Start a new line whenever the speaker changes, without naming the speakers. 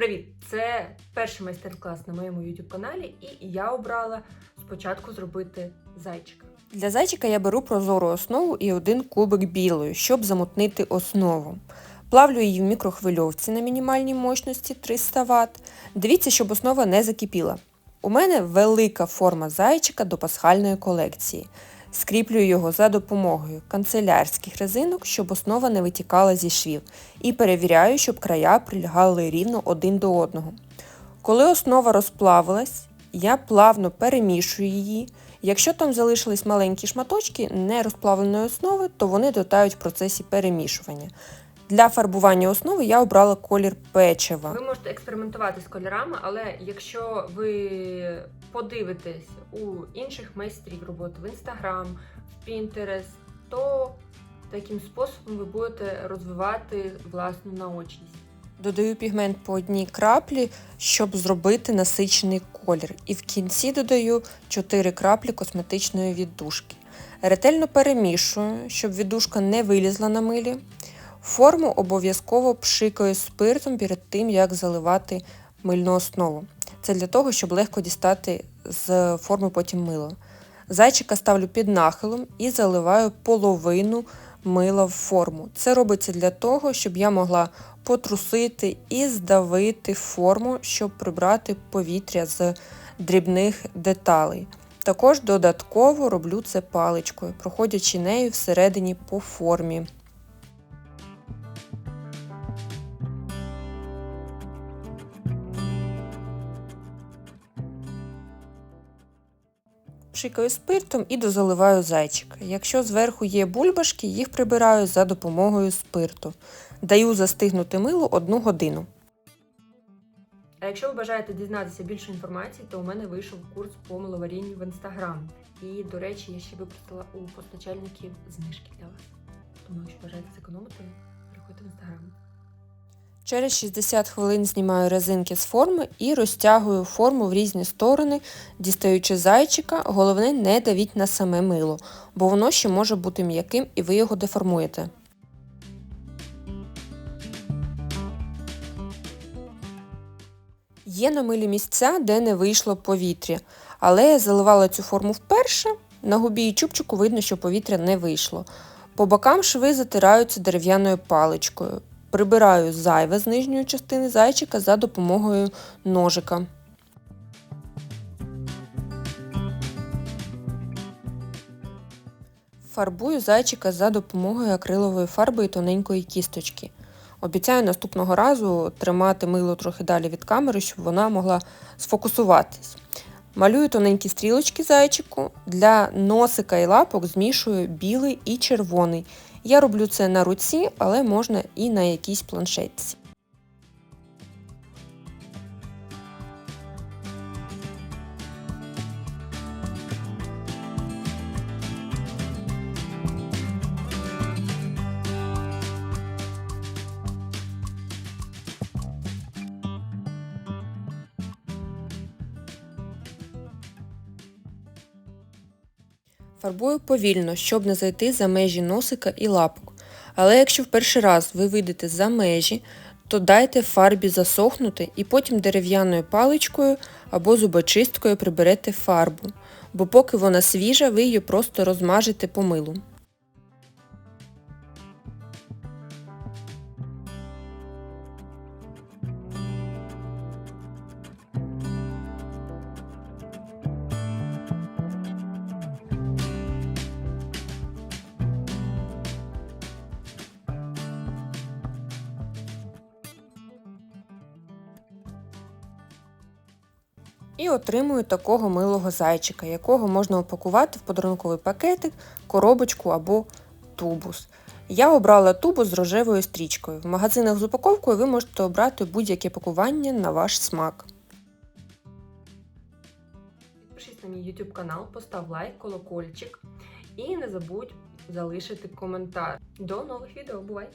Привіт! Це перший майстер-клас на моєму YouTube каналі, і я обрала спочатку зробити зайчика.
Для зайчика я беру прозору основу і один кубик білої, щоб замутнити основу. Плавлю її в мікрохвильовці на мінімальній мощності 300 Вт. Дивіться, щоб основа не закипіла. У мене велика форма зайчика до пасхальної колекції. Скріплюю його за допомогою канцелярських резинок, щоб основа не витікала зі швів, і перевіряю, щоб края прилягали рівно один до одного. Коли основа розплавилась, я плавно перемішую її. Якщо там залишились маленькі шматочки нерозплавленої основи, то вони дотають в процесі перемішування. Для фарбування основи я обрала колір печива.
Ви можете експериментувати з кольорами, але якщо ви подивитесь у інших майстрів роботи в Instagram, в Pinterest, то таким способом ви будете розвивати власну наочність.
Додаю пігмент по одній краплі, щоб зробити насичений колір. І в кінці додаю 4 краплі косметичної віддушки. Ретельно перемішую, щоб віддушка не вилізла на милі. Форму обов'язково пшикаю спиртом перед тим, як заливати мильну основу. Це для того, щоб легко дістати з форми потім мило. Зайчика ставлю під нахилом і заливаю половину мила в форму. Це робиться для того, щоб я могла потрусити і здавити форму, щоб прибрати повітря з дрібних деталей. Також додатково роблю це паличкою, проходячи нею всередині по формі. Пшикаю спиртом і дозаливаю зайчика. Якщо зверху є бульбашки, їх прибираю за допомогою спирту. Даю застигнути милу одну годину.
А якщо ви бажаєте дізнатися більше інформації, то у мене вийшов курс по миловарінню в Instagram. І, до речі, я ще випустила у постачальників знижки для вас. Тому, якщо бажаєте зекономити.
Через 60 хвилин знімаю резинки з форми і розтягую форму в різні сторони, дістаючи зайчика, головне не давіть на саме мило, бо воно ще може бути м'яким і ви його деформуєте. Є на милі місця, де не вийшло повітря, але я заливала цю форму вперше, на губі і чубчику видно, що повітря не вийшло. По бокам шви затираються дерев'яною паличкою. Прибираю зайве з нижньої частини зайчика за допомогою ножика. Фарбую зайчика за допомогою акрилової фарби і тоненької кісточки. Обіцяю наступного разу тримати мило трохи далі від камери, щоб вона могла сфокусуватись. Малюю тоненькі стрілочки зайчику. Для носика і лапок змішую білий і червоний. Я роблю це на руці, але можна і на якійсь планшетці. Фарбую повільно, щоб не зайти за межі носика і лапок. Але якщо в перший раз ви вийдете за межі, то дайте фарбі засохнути і потім дерев'яною паличкою або зубочисткою приберете фарбу, бо поки вона свіжа, ви її просто розмажете по милу. І отримую такого милого зайчика, якого можна упакувати в подарунковий пакетик, коробочку або тубус. Я обрала тубус з рожевою стрічкою. В магазинах з упаковкою ви можете обрати будь-яке пакування на ваш смак.
Підпишись на мій YouTube канал, постав лайк, колокольчик і не забудь залишити коментар. До нових відео. Бувай!